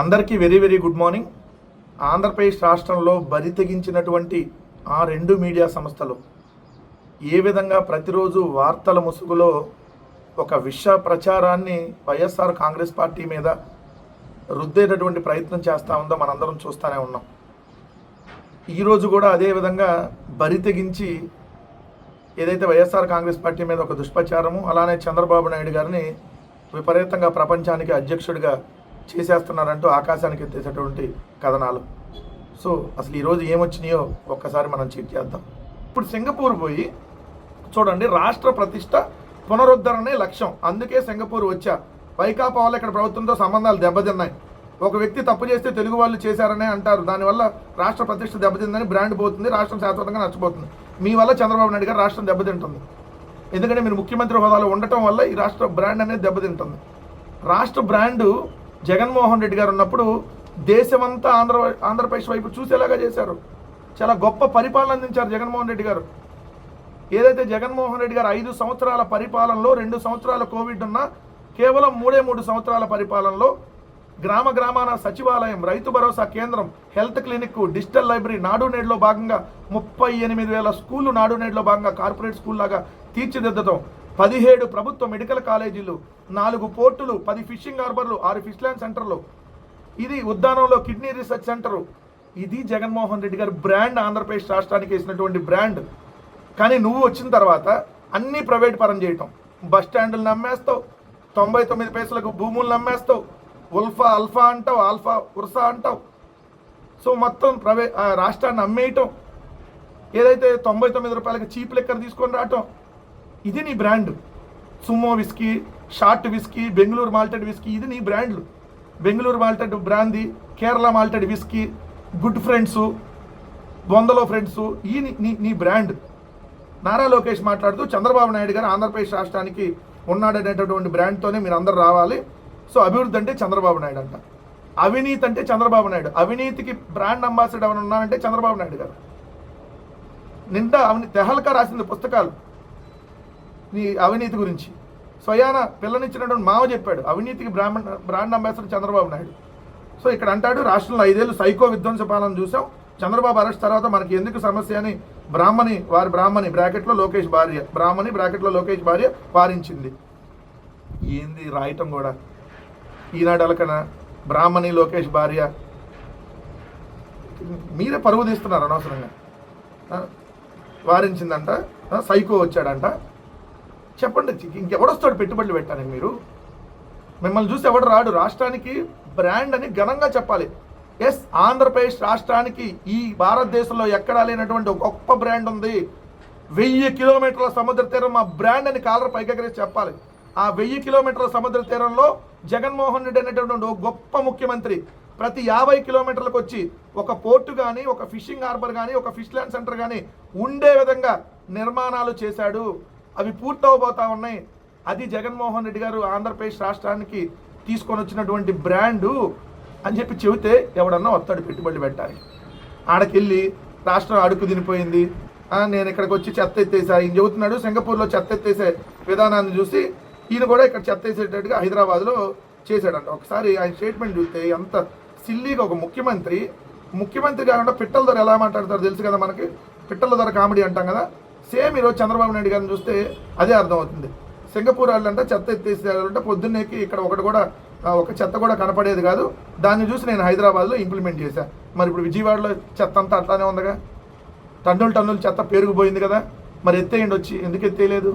అందరికీ very very good morning. Andhra Pradesh రాష్ట్రంలో బరి తెగించినటువంటి ఆ రెండు మీడియా సంస్థలు ఏ విధంగా ప్రతిరోజు వార్తల ముసుగులో ఒక విష ప్రచారాన్ని వైఎస్ఆర్ కాంగ్రెస్ పార్టీ మీద రుద్దేటటువంటి ప్రయత్నం చేస్తూ ఉందో మనందరం చూస్తూనే ఉన్నాం. ఈరోజు కూడా అదే విధంగా బరి తెగించి ఏదైతే వైఎస్ఆర్ కాంగ్రెస్ పార్టీ మీద ఒక దుష్ప్రచారము అలానే చంద్రబాబు నాయుడు గారిని విపరీతంగా ప్రపంచానికి అధ్యక్షుడిగా చేసేస్తున్నారంటూ ఆకాశానికి ఎత్తేసేటువంటి కథనాలు. సో అసలు ఈరోజు ఏమొచ్చినాయో ఒక్కసారి మనం చెక్ చేద్దాం. ఇప్పుడు సింగపూర్ పోయి చూడండి రాష్ట్ర ప్రతిష్ట పునరుద్ధరణే లక్ష్యం. అందుకే సింగపూర్ వచ్చా. వైకాపా వాళ్ళు ఇక్కడ ప్రభుత్వంతో సంబంధాలు దెబ్బతిన్నాయి. ఒక వ్యక్తి తప్పు చేస్తే తెలుగు వాళ్ళు చేశారనే అంటారు. దానివల్ల రాష్ట్ర ప్రతిష్ట దెబ్బతిందని బ్రాండ్ పోతుంది రాష్ట్రం శాశ్వతంగా నష్టపోతుంది. మీ వల్ల చంద్రబాబు నాయుడు గారు రాష్ట్రం దెబ్బతింటుంది. ఎందుకంటే మీరు ముఖ్యమంత్రి హోదాలో ఉండటం వల్ల ఈ రాష్ట్ర బ్రాండ్ అనేది దెబ్బతింటుంది. రాష్ట్ర బ్రాండు జగన్మోహన్ రెడ్డి గారు ఉన్నప్పుడు దేశమంతా ఆంధ్ర ఆంధ్రప్రదేశ్ వైపు చూసేలాగా చేశారు. చాలా గొప్ప పరిపాలన అందించారు జగన్మోహన్ రెడ్డి గారు. ఏదైతే జగన్మోహన్ రెడ్డి గారు ఐదు సంవత్సరాల పరిపాలనలో రెండు సంవత్సరాల కోవిడ్ ఉన్న కేవలం మూడే మూడు సంవత్సరాల పరిపాలనలో గ్రామ గ్రామాన సచివాలయం రైతు భరోసా కేంద్రం హెల్త్ క్లినిక్ డిజిటల్ లైబ్రరీ నాడు నేడులో భాగంగా ముప్పై ఎనిమిది వేల స్కూళ్ళు నాడు నేడులో భాగంగా కార్పొరేట్ స్కూల్ లాగా తీర్చిదిద్దడం. పదిహేడు ప్రభుత్వ మెడికల్ కాలేజీలు నాలుగు పోర్టులు పది ఫిషింగ్ హార్బర్లు ఆరు ఫిష్ ల్యాండ్ సెంటర్లు. ఇది ఉద్యానంలో కిడ్నీ రీసెర్చ్ సెంటరు. ఇది జగన్మోహన్ రెడ్డి గారి బ్రాండ్ ఆంధ్రప్రదేశ్ రాష్ట్రానికి వేసినటువంటి బ్రాండ్. కానీ నువ్వు వచ్చిన తర్వాత అన్నీ ప్రైవేట్ పరం చేయటం. బస్ స్టాండ్లు నమ్మేస్తావు. తొంభై తొమ్మిది పైసలకు భూములు నమ్మేస్తావు. ఉల్ఫా అల్ఫా అంటావు ఆల్ఫా ఉర్సా అంటావు. సో మొత్తం ప్రవే ఆ రాష్ట్రాన్ని అమ్మేయటం. ఏదైతే తొంభై తొమ్మిది రూపాయలకి చీప్ లెక్కర్ తీసుకొని రావటం ఇది నీ brand. Sumo whisky short whisky Bengaluru malted whisky ఇది నీ బ్రాండ్లు. Bengaluru malted brandy Kerala malted whisky good friends వందలో ఫ్రెండ్స్ ఈ నీ- నీ నీ బ్రాండ్. నారా లోకేష్ మాట్లాడుతూ చంద్రబాబు నాయుడు గారు ఆంధ్రప్రదేశ్ రాష్ట్రానికి ఉన్నాడనేటటువంటి బ్రాండ్తోనే మీరు అందరు రావాలి. సో అభివృద్ధి అంటే చంద్రబాబు నాయుడు అంట. అవినీతి అంటే చంద్రబాబు నాయుడు. అవినీతికి బ్రాండ్ అంబాసిడర్ ఎవరు ఉన్నారంటే చంద్రబాబు నాయుడు గారు. నిండా అవినీ తెహల్కా రాసింది పుస్తకాలు. నీ అవినీతి గురించి. స్వయాన పిల్లనిచ్చినటువంటి మామ చెప్పాడు అవినీతికి బ్రాహ్మణ brand ambassador Chandrababu Naidu. So ఇక్కడ అంటాడు రాష్ట్రంలో ఐదేళ్ళు సైకో విధ్వంస పాలన చూసాం. చంద్రబాబు అరెస్ట్ తర్వాత మనకి ఎందుకు సమస్య అని బ్రాహ్మణి వారి బ్రాహ్మణి బ్రాకెట్లో లోకేష్ భార్య బ్రాహ్మణి బ్రాకెట్లో లోకేష్ భార్య వారించింది. ఏంది రాయటం కూడా? ఈనాడు అలకన బ్రాహ్మణి లోకేష్ భార్య. మీరే పరువు తీస్తున్నారు అనవసరంగా. వారించిందంట సైకో వచ్చాడంట. చెప్పండి ఇంకెవడొస్తాడు పెట్టుబడులు పెట్టడానికి మీరు? మిమ్మల్ని చూసి ఎవడు రాడు? రాష్ట్రానికి బ్రాండ్ అని ఘనంగా చెప్పాలి. ఎస్ ఆంధ్రప్రదేశ్ రాష్ట్రానికి ఈ భారతదేశంలో ఎక్కడా లేనటువంటి ఒక గొప్ప బ్రాండ్ ఉంది. వెయ్యి కిలోమీటర్ల సముద్ర తీరం మా బ్రాండ్ అని కాలర్ పైకెగరేసి చెప్పాలి. ఆ వెయ్యి కిలోమీటర్ల సముద్ర తీరంలో జగన్మోహన్ రెడ్డి అనేటటువంటి ఒక గొప్ప ముఖ్యమంత్రి ప్రతి యాభై కిలోమీటర్లకు వచ్చి ఒక పోర్టు కానీ ఒక ఫిషింగ్ హార్బర్ కానీ ఒక ఫిష్ ల్యాండ్ సెంటర్ కానీ ఉండే విధంగా నిర్మాణాలు చేశాడు. అవి పూర్తవబోతా ఉన్నాయి. అది జగన్మోహన్ రెడ్డి గారు ఆంధ్రప్రదేశ్ రాష్ట్రానికి తీసుకొని వచ్చినటువంటి బ్రాండు అని చెప్పి చెబితే ఎవడన్నా వస్తాడు పెట్టుబడి పెట్టాలి. ఆడకెళ్ళి రాష్ట్రం అడుగు తినిపోయింది. నేను ఇక్కడికి వచ్చి చెత్త ఎత్తేసా? ఈయన చెబుతున్నాడు సింగపూర్లో చెత్త ఎత్తేసే విధానాన్ని చూసి ఈయన కూడా ఇక్కడ చెత్త వేసేటట్టుగా హైదరాబాద్లో చేశాడంట. ఒకసారి ఆయన స్టేట్మెంట్ చూస్తే ఎంత సిల్లీగా ఒక ముఖ్యమంత్రి ముఖ్యమంత్రి కాకుండా పిట్టల ధర ఎలా మాట్లాడతారో తెలుసు కదా మనకి? పిట్టల ధర కామెడీ అంటాం కదా? సేమ్ ఈరోజు చంద్రబాబు నాయుడు గారిని చూస్తే అదే అర్థమవుతుంది. సింగపూర్ వాళ్ళంటే చెత్త ఎత్తేసేయాలంటే పొద్దున్నేకి ఇక్కడ ఒకటి కూడా ఒక చెత్త కూడా కనపడేది కాదు. దాన్ని చూసి నేను హైదరాబాద్లో ఇంప్లిమెంట్ చేశాను మరి ఇప్పుడు విజయవాడలో చెత్త అంతా అట్లానే ఉందిగా? టన్నులు టన్నులు చెత్త పెరిగిపోయింది కదా? మరి ఎత్తేయండి వచ్చి. ఎందుకు ఎత్తేయలేదు?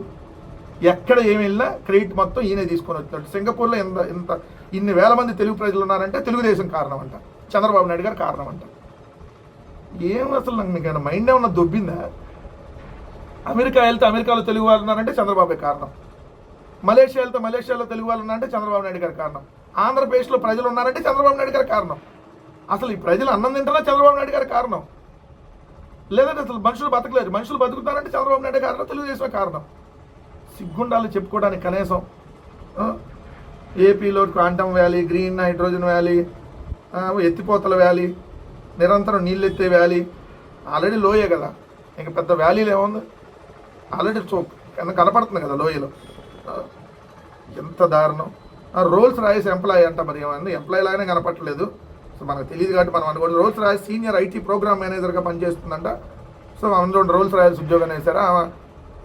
ఎక్కడ ఏమి వెళ్ళినా క్రెడిట్ మొత్తం ఈయనే తీసుకొని వచ్చినట్టు సింగపూర్లో ఎంత ఇంత ఇన్ని వేల మంది తెలుగు ప్రజలు ఉన్నారంటే తెలుగుదేశం కారణం అంట చంద్రబాబు నాయుడు గారు కారణం అంట ఏం అసలు నాకు మీకు మైండ్ ఏమన్నా దొబ్బిందా? అమెరికా వెళ్తే అమెరికాలో తెలుగు వాళ్ళు ఉన్నారంటే చంద్రబాబే కారణం. మలేషియా వెళ్తే మలేషియాలో తెలుగు వాళ్ళు ఉన్నారంటే చంద్రబాబు నాయుడు గారి కారణం. ఆంధ్రప్రదేశ్లో ప్రజలు ఉన్నారంటే చంద్రబాబు నాయుడు గారి కారణం. అసలు ఈ ప్రజలు అన్నం తింటారా చంద్రబాబు నాయుడు గారి కారణం? లేదంటే అసలు మనుషులు బతకలేరు. మనుషులు బతుకుతారంటే చంద్రబాబు నాయుడు కారణం తెలుగుదేశం కారణం. సిగ్గుండాలు చెప్పుకోవడానికి కనీసం ఏపీలో quantum valley green hydrogen valley ఎత్తిపోతల వ్యాలీ నిరంతరం నీళ్ళు ఎత్తే వ్యాలీ. ఆల్రెడీ లోయే కదా. ఇంకా పెద్ద వ్యాలీలు ఏముంది? ఆల్రెడీ చూ కనపడుతుంది కదా లోయలో. ఎంత దారుణం. రోల్స్ రాయస్ ఎంప్లాయీ అంట మరి ఏమన్నా? ఎంప్లాయీ లాగానే కనపట్టలేదు సో మనకు తెలియదు కాబట్టి మనం అనుకోండి Rolls Royce senior IT program మేనేజర్గా పనిచేస్తుందంట. సో అందులో రోల్స్ రాయల్స్ ఉద్యోగం వేశారు.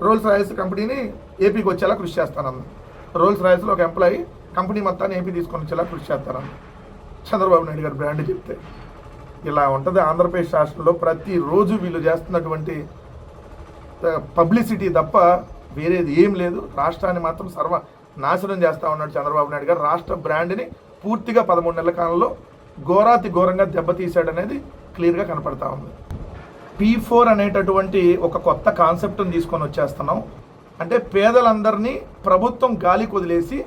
రోల్స్ రాయల్స్ కంపెనీని ఏపీకి వచ్చేలా కృషి చేస్తానన్న. రోల్స్ రాయల్స్లో ఒక ఎంప్లాయీ కంపెనీ మొత్తాన్ని ఏపీ తీసుకొని వచ్చేలా కృషి చేస్తారన్న చంద్రబాబు నాయుడు గారు బ్రాండ్ చెప్తే. ఇలా ఉంటుంది. ఆంధ్రప్రదేశ్ రాష్ట్రంలో ప్రతిరోజు వీళ్ళు చేస్తున్నటువంటి పబ్లిసిటీ తప్ప వేరేది ఏం లేదు. రాష్ట్రాన్ని మాత్రం సర్వ నాశనం చేస్తా ఉన్నాడు చంద్రబాబు నాయుడు గారు. రాష్ట్ర బ్రాండ్ని పూర్తిగా పదమూడు నెలల కాలంలో ఘోరాతి ఘోరంగా దెబ్బతీశాడనేది క్లియర్గా కనపడతా ఉంది. పీ ఫోర్ అనేటటువంటి ఒక కొత్త కాన్సెప్ట్ని తీసుకొని వచ్చేస్తున్నాం. అంటే పేదలందరినీ ప్రభుత్వం గాలికి వదిలేసి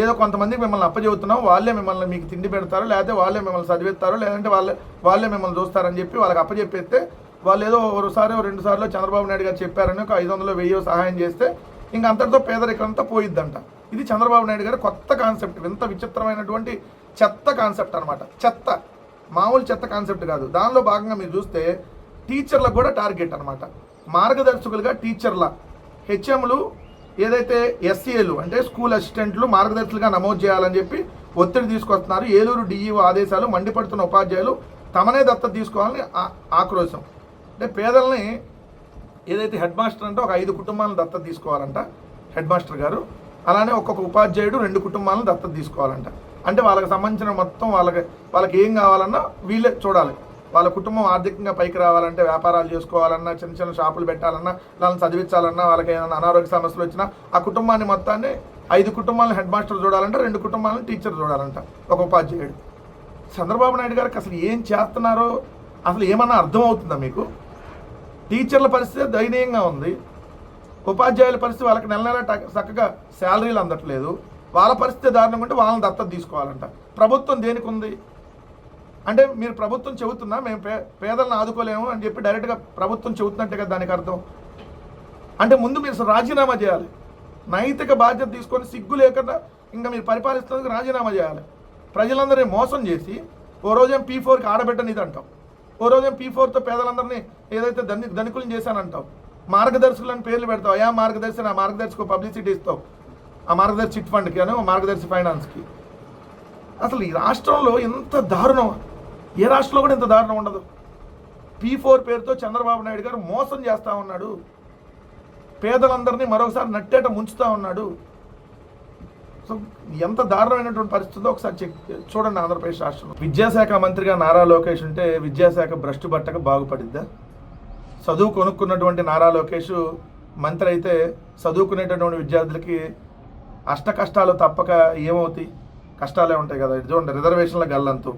ఏదో కొంతమందికి మిమ్మల్ని అప్పచెబుతున్నాం. వాళ్ళే మిమ్మల్ని మీకు తిండి పెడతారు లేకపోతే వాళ్ళే మిమ్మల్ని చదివిస్తారు లేదంటే వాళ్ళే వాళ్ళే మిమ్మల్ని చూస్తారని చెప్పి వాళ్ళకి అప్పచెప్పేస్తే వాళ్ళు ఏదో ఒకసారి రెండు సార్లు చంద్రబాబు నాయుడు గారు చెప్పారని ఒక ఐదు వందలు వెయ్యి సహాయం చేస్తే ఇంక అంతటితో పేదరికం అంతా పోయిద్దంట. ఇది చంద్రబాబు నాయుడు గారి కొత్త కాన్సెప్ట్ ఇంత విచిత్రమైనటువంటి చెత్త కాన్సెప్ట్ అనమాట చెత్త మామూలు చెత్త కాన్సెప్ట్ కాదు. దానిలో భాగంగా మీరు చూస్తే టీచర్లకు కూడా టార్గెట్ అనమాట మార్గదర్శకులుగా టీచర్ల హెచ్ఎంలు ఏదైతే ఎస్సీఏలు అంటే స్కూల్ అసిస్టెంట్లు మార్గదర్శులుగా నమోదు చేయాలని చెప్పి ఒత్తిడి తీసుకొస్తున్నారు. ఏలూరు డిఈఓ ఆదేశాలు మండిపడుతున్న ఉపాధ్యాయులు తమనే దత్తత తీసుకోవాలని ఆ- ఆక్రోశం. అంటే పేదల్ని ఏదైతే హెడ్ మాస్టర్ అంటే ఒక ఐదు కుటుంబాలను దత్తత తీసుకోవాలంట హెడ్ మాస్టర్ గారు. అలానే ఒక్కొక్క ఉపాధ్యాయుడు రెండు కుటుంబాలను దత్తత తీసుకోవాలంట. అంటే వాళ్ళకి సంబంధించిన మొత్తం వాళ్ళకి వాళ్ళకి ఏం కావాలన్నా వీళ్ళే చూడాలి. వాళ్ళ కుటుంబం ఆర్థికంగా పైకి రావాలంటే వ్యాపారాలు చేసుకోవాలన్నా చిన్న చిన్న షాపులు పెట్టాలన్నా వాళ్ళని చదివించాలన్నా వాళ్ళకి ఏదైనా అనారోగ్య సమస్యలు వచ్చినా ఆ కుటుంబాన్ని మొత్తాన్ని ఐదు కుటుంబాలను హెడ్ మాస్టర్ చూడాలంటే రెండు కుటుంబాలను టీచర్ చూడాలంట ఒక ఉపాధ్యాయుడు. చంద్రబాబు నాయుడు గారికి అసలు ఏం చేస్తున్నారో అసలు ఏమన్నా అర్థమవుతుందా మీకు? టీచర్ల పరిస్థితి దయనీయంగా ఉంది. ఉపాధ్యాయుల పరిస్థితి వాళ్ళకి నెల నెల చక్కగా శాలరీలు అందట్లేదు. వాళ్ళ పరిస్థితి దారుణంగా ఉంటే వాళ్ళని దత్తత తీసుకోవాలంట. ప్రభుత్వం దేనికి ఉంది? అంటే మీరు ప్రభుత్వం చెబుతున్నా మేము పే పేదలను ఆదుకోలేము అని చెప్పి డైరెక్ట్గా ప్రభుత్వం చెబుతున్నట్టే కదా దానికి అర్థం? అంటే ముందు మీరు రాజీనామా చేయాలి. నైతిక బాధ్యత తీసుకొని సిగ్గు లేకుండా ఇంకా మీరు పరిపాలిస్తున్నందుకు రాజీనామా చేయాలి. ప్రజలందరినీ మోసం చేసి ఓ రోజేం పీ ఫోర్కి ఆడబెట్టనిది అంటాం ఓ రోజేం పీ ఫోర్తో పేదలందరినీ ఏదైతే ధని ధనికులను చేశానంటావు? మార్గదర్శకులను పేర్లు పెడతావు. అయా మార్గదర్శి ఆ మార్గదర్శికి పబ్లిసిటీ ఇస్తావు. ఆ మార్గదర్శి చిట్ ఫండ్కి అని మార్గదర్శి ఫైనాన్స్కి. అసలు ఈ రాష్ట్రంలో ఎంత దారుణం? ఏ రాష్ట్రంలో కూడా ఇంత దారుణం ఉండదు. పీ ఫోర్ పేరుతో చంద్రబాబు నాయుడు గారు మోసం చేస్తూ ఉన్నాడు. పేదలందరినీ మరొకసారి నట్టేట ముంచుతూ ఉన్నాడు. సో ఎంత దారుణమైనటువంటి పరిస్థితి ఒకసారి చెక్ చూడండి ఆంధ్రప్రదేశ్ రాష్ట్రంలో. విద్యాశాఖ మంత్రిగా నారా లోకేష్ ఉంటే విద్యాశాఖ భ్రష్టు పట్టక బాగుపడిద్దా? చదువు కొనుక్కున్నటువంటి నారా లోకేష్ మంత్రి అయితే చదువుకునేటటువంటి విద్యార్థులకి అష్ట కష్టాలు తప్పక ఏమవుతాయి? కష్టాలే ఉంటాయి కదా. ఇది చూడండి రిజర్వేషన్ల గల్లంతు.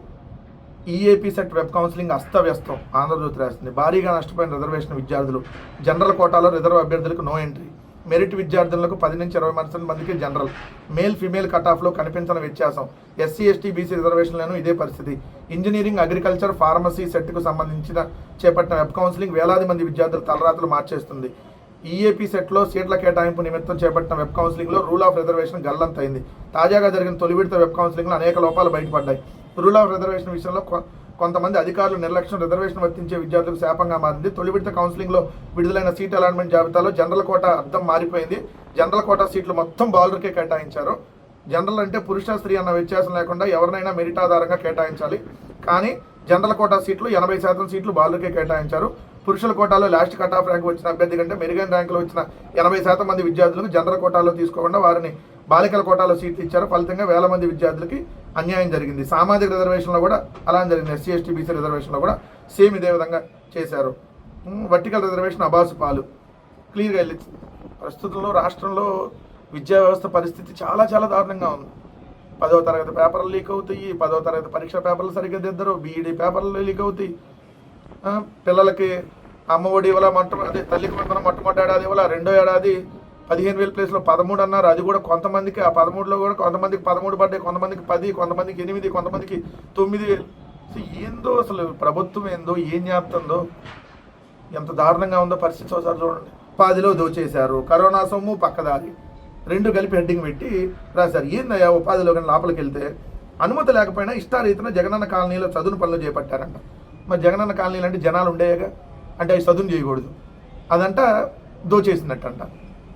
ఈఏపీ సెట్ వెబ్ కౌన్సిలింగ్ అస్తవ్యస్తం. ఆంధ్రజ్యోతి రాస్తుంది భారీగా నష్టపోయిన రిజర్వేషన్ విద్యార్థులు. జనరల్ కోటాలో రిజర్వ్ అభ్యర్థులకు నో ఎంట్రీ. మెరిట్ విద్యార్థులకు పది నుంచి ఇరవై పర్సెంట్ మందికి జనరల్. మేల్ ఫిమేల్ కట్ ఆఫ్లో కనిపించిన వ్యత్యాసం. ఎస్సీ ఎస్టీ బీసీ రిజర్వేషన్లను ఇదే పరిస్థితి. ఇంజనీరింగ్ అగ్రికల్చర్ ఫార్మసీ సెట్కు సంబంధించిన చేపట్టిన వెబ్ కౌన్సిలింగ్ వేలాది మంది విద్యార్థుల తలరాతలు మార్చేస్తుంది. ఈఏపీ సెట్లో సీట్ల కేటాయింపు నిమిత్తం చేపట్టిన వెబ్ కౌన్సిలింగ్లో రూల్ ఆఫ్ రిజర్వేషన్ గల్లంతైంది. తాజాగా జరిగిన తొలి విడత వెబ్ కౌన్సిలింగ్లో అనేక లోపాలు బయటపడ్డాయి. రూల్ ఆఫ్ రిజర్వేషన్ విషయంలో కొంతమంది అధికారులు నిర్లక్ష్యం రిజర్వేషన్ వర్తించే విద్యార్థులకు శాపంగా మారింది. తొలి విడత కౌన్సిలింగ్లో విడుదలైన సీట్ అలాట్మెంట్ జాబితాలో జనరల్ కోటా అర్థం మారిపోయింది. జనరల్ కోటా సీట్లు మొత్తం బౌలర్కే కేటాయించారు. జనరల్ అంటే పురుష స్త్రీ అన్న వ్యత్యాసం లేకుండా ఎవరినైనా మెరిట్ ఆధారంగా కేటాయించాలి. కానీ జనరల్ కోటా సీట్లు ఎనభై శాతం సీట్లు బాలుకే కేటాయించారు. పురుషుల కోటాలో లాస్ట్ కట్ ఆఫ్ ర్యాంక్ వచ్చిన అభ్యర్థి కంటే మెరుగైన ర్యాంకులో వచ్చిన ఎనభై శాతం మంది విద్యార్థులకు జనరల్ కోటాలో తీసుకోకుండా వారిని బాలికల కోటాలో సీట్లు ఇచ్చారు. ఫలితంగా వేల మంది విద్యార్థులకి అన్యాయం జరిగింది. సామాజిక రిజర్వేషన్లో కూడా అలా జరిగింది. ఎస్సీ ఎస్టీ బీసీ రిజర్వేషన్లో కూడా సేమ్ ఇదే విధంగా చేశారు. వర్టికల్ రిజర్వేషన్ అబాసు పాలు. క్లియర్గా వెళ్ళింది ప్రస్తుతంలో రాష్ట్రంలో విద్యా వ్యవస్థ పరిస్థితి చాలా చాలా దారుణంగా ఉంది. పదవ తరగతి పేపర్లు లీక్ అవుతాయి. పదవ తరగతి పరీక్ష పేపర్లు సరిగ్గా దిద్దరు. బీఈడి పేపర్లు లీక్ అవుతాయి. పిల్లలకి అమ్మఒడి ఇవ్వాల మొట్ట అదే తల్లికి వందనం మొట్టమొదటి ఏడాది ఇవ్వాల రెండో ఏడాది పదిహేను వేల ప్లేస్లో పదమూడు అన్నారు. అది కూడా కొంతమందికి ఆ పదమూడులో కూడా కొంతమందికి పదమూడు పడ్డాయి కొంతమందికి పది కొంతమందికి ఎనిమిది కొంతమందికి తొమ్మిది ఏందో అసలు ప్రభుత్వం ఏందో ఏం చేస్తుందో ఎంత దారుణంగా ఉందో పరిస్థితి ఒకసారి చూడండి. ఉపాధిలో దోచేశారు కరోనా సొమ్ము పక్కదారి. రెండు కలిపి హెడ్డింగ్ పెట్టి రాశారు. ఏందయ్యా ఉపాధిలో కానీ లోపలికి వెళ్తే అనుమతి లేకపోయినా ఇష్టారీతిన జగనన్న కాలనీలో చదును పనులు చేపట్టారంట. మరి జగనన్న కాలనీలు అంటే జనాలు ఉండేయగా అంటే అవి సదును చేయకూడదు. అదంట దోచేసినట్టంట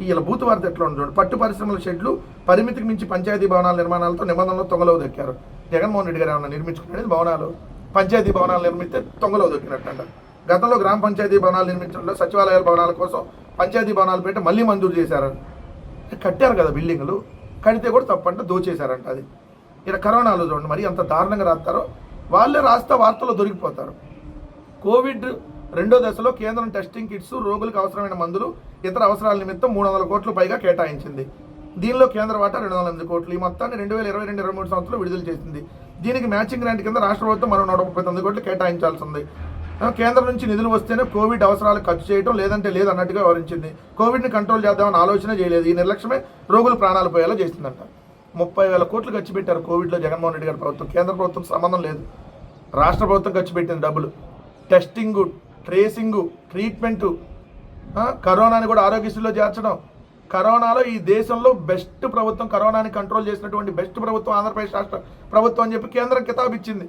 వీళ్ళ బూత్ వార్త ఎట్లా ఉంది చూడండి. పట్టు పరిశ్రమల షెడ్లు పరిమితికి మించి పంచాయతీ భవనాల నిర్మాణాలతో నిబంధనలు తొంగలో దొక్కారు. జగన్మోహన్ రెడ్డి గారు ఏమన్నా నిర్మించుకునేది భవనాలు? పంచాయతీ భవనాలు నిర్మిస్తే తొంగలో దొక్కినట్టంట. గతంలో గ్రామ పంచాయతీ భవనాలు నిర్మించడంలో సచివాలయాల భవనాల కోసం పంచాయతీ భవనాలు పెట్టి మళ్ళీ మంజూరు చేశారు. కట్టారు కదా బిల్డింగులు. కడితే కూడా తప్పంట దోచేశారంట అది. ఇక్కడ కరోనాలో చూడండి మరి అంత దారుణంగా రాస్తారో? వాళ్ళే రాస్తే వార్తల్లో దొరికిపోతారు. కోవిడ్ రెండో దశలో కేంద్రం టెస్టింగ్ కిట్స్ రోగులకు అవసరమైన మందులు ఇతర అవసరాల నిమిత్తం మూడు వందల కోట్లు పైగా కేటాయించింది. దీనిలో కేంద్ర వాటా రెండు వందల ఎనిమిది కోట్లు. ఈ మొత్తాన్ని రెండు వేల ఇరవై రెండు ఇరవై మూడు సంవత్సరంలో విడుదల చేసింది. దీనికి మ్యాచింగ్ గ్రాంట్ కింద రాష్ట్ర ప్రభుత్వం మరో నూట ముప్పై తొమ్మిది కోట్లు కేటాయించాల్సి ఉంది. కేంద్రం నుంచి నిధులు వస్తేనే కోవిడ్ అవసరాలు ఖర్చు చేయడం లేదంటే లేదన్నట్టుగా వివరించింది. కోవిడ్ని కంట్రోల్ చేద్దామని ఆలోచన చేయలేదు. ఈ నిర్లక్ష్యమే రోగులు ప్రాణాలు పోయేలా చేసిందంట. ముప్పై వేల కోట్లు ఖర్చు పెట్టారు కోవిడ్లో జగన్మోహన్ రెడ్డి గారి ప్రభుత్వం. కేంద్ర ప్రభుత్వం సంబంధం లేదు. రాష్ట్ర ప్రభుత్వం ఖర్చు పెట్టింది డబ్బులు. టెస్టింగు ట్రేసింగు ట్రీట్మెంటు కరోనాని కూడా ఆరోగ్యశ్రీలో చేర్చడం. కరోనాలో ఈ దేశంలో బెస్ట్ ప్రభుత్వం కరోనాని కంట్రోల్ చేసినటువంటి బెస్ట్ ప్రభుత్వం ఆంధ్రప్రదేశ్ రాష్ట్ర ప్రభుత్వం అని చెప్పి కేంద్రం కితాబ్ ఇచ్చింది.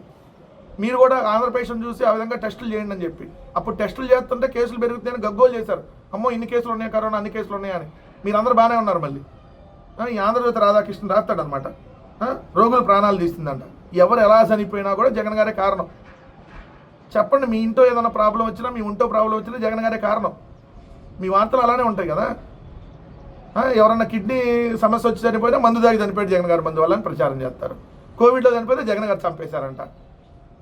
మీరు కూడా ఆంధ్రప్రదేశ్ని చూసి ఆ విధంగా టెస్టులు చేయండి అని చెప్పి. అప్పుడు టెస్టులు చేస్తుంటే కేసులు పెరుగుతాయని గగ్గోలు చేశారు. అమ్మో ఇన్ని కేసులు ఉన్నాయి కరోనా అన్ని కేసులు ఉన్నాయని మీరు బాగానే ఉన్నారు మళ్ళీ. ఈ ఆంధ్రజ్యోతి రాధాకృష్ణ రాస్తాడనమాట రోగుల ప్రాణాలు తీస్తుందంట. ఎవరు ఎలా చనిపోయినా కూడా జగన్ గారే కారణం. చెప్పండి మీ ఇంట్లో ఏదైనా ప్రాబ్లం వచ్చినా మీ ఇంట్లో ప్రాబ్లం వచ్చినా జగన్ గారే కారణం. మీ వార్తలు అలానే ఉంటాయి కదా? ఎవరన్నా కిడ్నీ సమస్య వచ్చి చనిపోయినా మందు దాగి చనిపోయాడు జగన్ గారి మందు వల్ల అని ప్రచారం చేస్తారు. కోవిడ్లో చనిపోతే జగన్ గారు చంపేశారంట.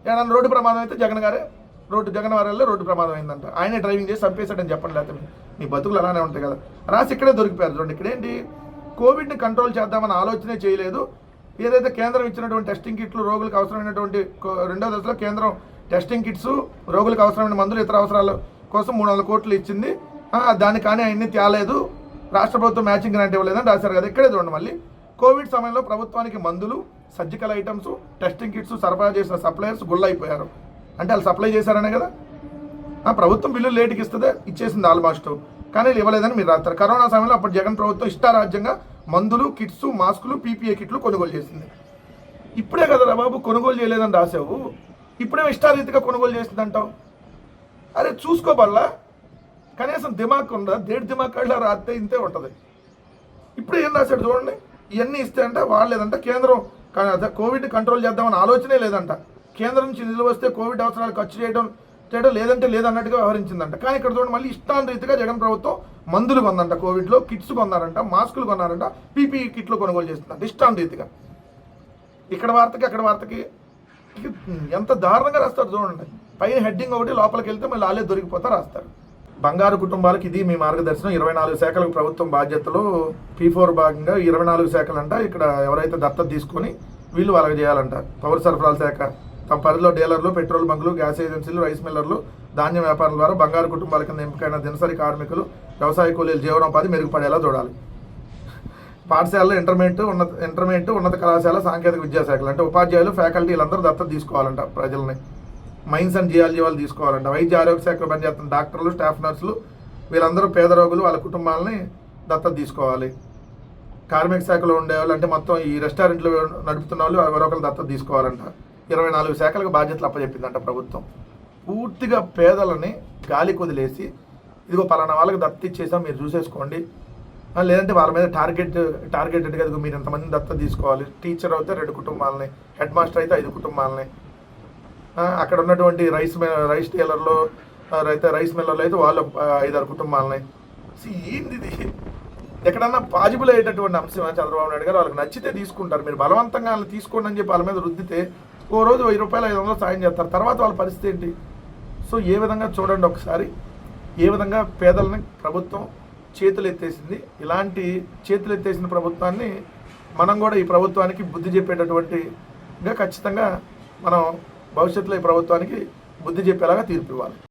ఏదన్నా రోడ్డు ప్రమాదం అయితే జగన్ గారే రోడ్డు జగన్ వారిలో రోడ్డు ప్రమాదం అయిందంట. ఆయనే డ్రైవింగ్ చేసి చంపేశాడని చెప్పండి లేకపోతే మీ- బతుకులు అలానే ఉంటాయి కదా. రాసి ఇక్కడే దొరికిపోయారు చూడండి ఇక్కడేంటి కోవిడ్ని కంట్రోల్ చేద్దామని ఆలోచనే చేయలేదు. ఏదైతే కేంద్రం ఇచ్చినటువంటి టెస్టింగ్ కిట్లు రోగులకు అవసరమైనటువంటి రెండో దశలో కేంద్రం టెస్టింగ్ కిట్స్ రోగులకు అవసరమైన మందులు ఇతర అవసరాల కోసం మూడు వందల కోట్లు ఇచ్చింది. దాని దాన్ని కానీ అవన్నీ తేలేదు. రాష్ట్ర ప్రభుత్వం మ్యాచింగ్ గ్రాంట్ ఇవ్వలేదని రాశారు కదా ఇక్కడే చూడండి మళ్ళీ. కోవిడ్ సమయంలో ప్రభుత్వానికి మందులు సర్జికల్ ఐటమ్స్ టెస్టింగ్ కిట్స్ సరఫరా చేసిన సప్లయర్స్ గుళ్ళైపోయారు. అంటే వాళ్ళు సప్లై చేశారనే కదా. ఆ, ప్రభుత్వం బిల్లు లేటుకి ఇస్తుందే ఇచ్చేసింది ఆల్మోస్ట్ కానీ వీళ్ళు ఇవ్వలేదని మీరు రాస్తారు. కరోనా సమయంలో అప్పుడు జగన్ ప్రభుత్వం ఇష్టారాజ్యంగా మందులు కిట్స్ మాస్కులు పీపీఏ కిట్లు కొనుగోలు చేసింది. ఇప్పుడే కదా బాబు కొనుగోలు చేయలేదని రాసావు. ఇప్పుడే ఇష్టారీతిగా కొనుగోలు చేసిందంటావు? అరే చూసుకోబల్లా కనీసం దిమాక్ ఉందా? దేడి దిమాక్ కళ్ళ రాస్తే ఇంతే ఉంటుంది. ఇప్పుడు ఏం రాశాడు చూడండి. ఇవన్నీ ఇస్తే అంటే వాడలేదంట కేంద్రం కోవిడ్ కంట్రోల్ చేద్దామని ఆలోచనే లేదంట. కేంద్రం నుంచి నిధులు వస్తే కోవిడ్ అవసరాలు ఖర్చు చేయడం చేయడం లేదంటే లేదన్నట్టుగా వ్యవహరించిందంట. కానీ ఇక్కడ చూడండి మళ్ళీ ఇష్టాన్ రీతిగా జగన్ ప్రభుత్వం మందులు కొందంట కోవిడ్లో కిట్స్ కొన్నారంట మాస్కులు కొన్నారంట పీపీఈ కిట్లు కొనుగోలు చేస్తుందంట ఇష్టాన్ రీతిగా ఇక్కడ వార్తకి అక్కడ వార్తకి ఎంత దారుణంగా రాస్తారు చూడండి. పైన హెడ్డింగ్ ఒకటి లోపలికి వెళ్తే మళ్ళీ వాళ్ళే దొరికిపోతా రాస్తారు. బంగారు కుటుంబాలకు ఇది మీ మార్గదర్శనం. ఇరవై నాలుగు శాఖలకు ప్రభుత్వం బాధ్యతలు. పీ ఫోర్ భాగంగా ఇరవై నాలుగు శాఖలంట. ఇక్కడ ఎవరైతే దత్తత తీసుకొని వీళ్ళు వాళ్ళకి చేయాలంట. పౌర సరఫరాల శాఖ తమ పరిధిలో డీలర్లు పెట్రోల్ బంకులు గ్యాస్ ఏజెన్సీలు రైస్ మిల్లర్లు ధాన్యం వ్యాపారం ద్వారా బంగారు కుటుంబాల కింద ఎంపికైన దినసరి కార్మికులు వ్యవసాయ కూలీల జీవనోపాధి మెరుగుపడేలా చూడాలి. పాఠశాలలో ఇంటర్మీడియట్ ఉన్నత ఇంటర్మీడియట్ ఉన్నత కళాశాల సాంకేతిక విద్యాశాఖలు. అంటే ఉపాధ్యాయులు ఫ్యాకల్టీ వీళ్ళందరూ దత్తత తీసుకోవాలంట ప్రజల్ని. మైన్స్ అండ్ జియాలజీ వాళ్ళు తీసుకోవాలంట. వైద్య ఆరోగ్య శాఖలో పనిచేస్తున్న డాక్టర్లు స్టాఫ్ నర్సులు వీళ్ళందరూ పేద రోగులు వాళ్ళ కుటుంబాలని దత్తత తీసుకోవాలి. కార్మిక శాఖలో ఉండేవాళ్ళు అంటే మొత్తం ఈ రెస్టారెంట్లు నడుపుతున్న వాళ్ళు ఎవరొకరు దత్తత తీసుకోవాలంట. ఇరవై నాలుగు శాఖలకు బాధ్యతలు అప్పచెప్పిందంట ప్రభుత్వం. పూర్తిగా పేదలని గాలి కుదిలేసి ఇదిగో పలానా వాళ్ళకి దత్త ఇచ్చేసాం మీరు చూసేసుకోండి. లేదంటే వాళ్ళ మీద టార్గెట్ టార్గెటెడ్ కదా మీరు ఎంతమంది దత్తత తీసుకోవాలి? టీచర్ అయితే రెండు కుటుంబాలని హెడ్ మాస్టర్ అయితే ఐదు కుటుంబాలని. అక్కడ ఉన్నటువంటి రైస్ రైస్ టీలర్లో అయితే రైస్ మిల్లర్లో అయితే వాళ్ళు ఐదారు కుటుంబాలని. ఏంది ఇది? ఎక్కడన్నా పాజిబుల్ అయ్యేటటువంటి అంశం చంద్రబాబు నాయుడు గారు వాళ్ళకి నచ్చితే తీసుకుంటారు. మీరు బలవంతంగా వాళ్ళని తీసుకోండి అని చెప్పి వాళ్ళ మీద రుద్దితే ఓ రోజు వెయ్యి రూపాయలు ఐదు వందలు సాయం చేస్తారు. తర్వాత వాళ్ళ పరిస్థితి ఏంటి? సో ఏ విధంగా చూడండి ఒకసారి. ఏ విధంగా పేదలని ప్రభుత్వం చేతులు ఎత్తేసింది ఇలాంటి చేతులు ఎత్తేసిన ప్రభుత్వాన్ని మనం కూడా ఈ ప్రభుత్వానికి బుద్ధి చెప్పేటటువంటిగా ఖచ్చితంగా మనం భవిష్యత్తులో ఈ ప్రభుత్వానికి బుద్ధి చెప్పేలాగా తీర్పు ఇవ్వాలి.